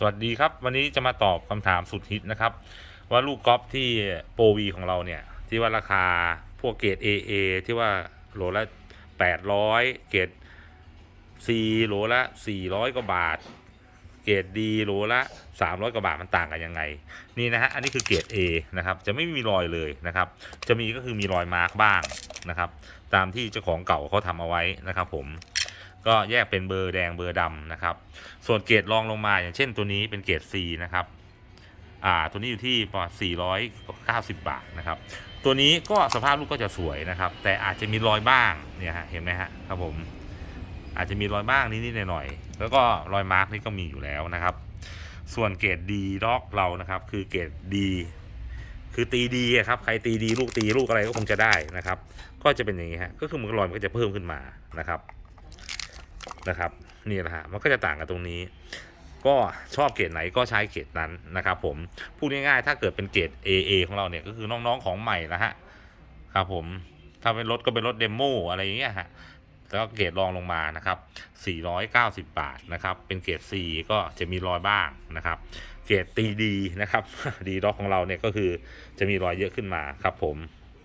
สวัสดีครับ วันนี้จะมาตอบคำถามสุดฮิตนะครับ ว่าลูกกอล์ฟที่โปรวีของเราเนี่ย ที่ว่าราคาพวกเกรด AA ที่ว่าโหลละ 800 เกรด C โหลละ 400 กว่าบาท เกรด D โหลละ 300 กว่าบาทมันต่างกันยังไง นี่นะฮะ อันนี้คือเกรด A นะครับ จะไม่มีรอยเลยนะครับ จะมีก็คือมีรอยมาร์กบ้างนะครับ ตามที่เจ้าของเก่าเขาทำเอาไว้นะครับผม ก็แยกเป็นเบอร์แดงเบอร์ดำนะครับ ส่วนเกรดรองลงมาอย่างเช่นตัวนี้เป็นเกรด C นะครับอ่าตัวนี้อยู่ที่ประมาณ490 บาทนะครับ ตัวนี้ก็สภาพลูกก็จะสวยนะครับ แต่อาจจะมีรอยบ้างเนี่ยฮะเห็นไหมฮะครับผมอาจจะมีรอยบ้างนิดๆหน่อยๆแล้วก็รอยมาร์กนี่ก็มีอยู่แล้วนะครับ ส่วนเกรดดีด็อกเรานะครับ คือเกรดดีคือตีดีครับใครตีดีลูกตีลูกอะไรก็คงจะได้นะครับ ก็จะเป็นอย่างนี้ฮะก็คือมันรอยมันก็จะเพิ่มขึ้นมานะครับ นะครับนี่แหละฮะมันก็จะต่างกันตรงนี้ ก็ชอบเกรดไหนก็ใช้เกรดนั้นนะครับ ผมพูดง่ายๆถ้าเกิดเป็นเกรด AA ของเราเนี่ยก็คือน้องๆของใหม่ละฮะครับผมถ้าเป็นรถก็เป็นรถเดโมอะไรอย่างเงี้ยฮะแล้วเกรดรองลงมานะครับ 490 บาทนะครับ เป็นเกรด C ก็จะมีรอยบ้างนะครับ เกรดตีดีนะครับ ดีด็อกของเราเนี่ยก็คือจะมีรอยเยอะขึ้นมาครับผม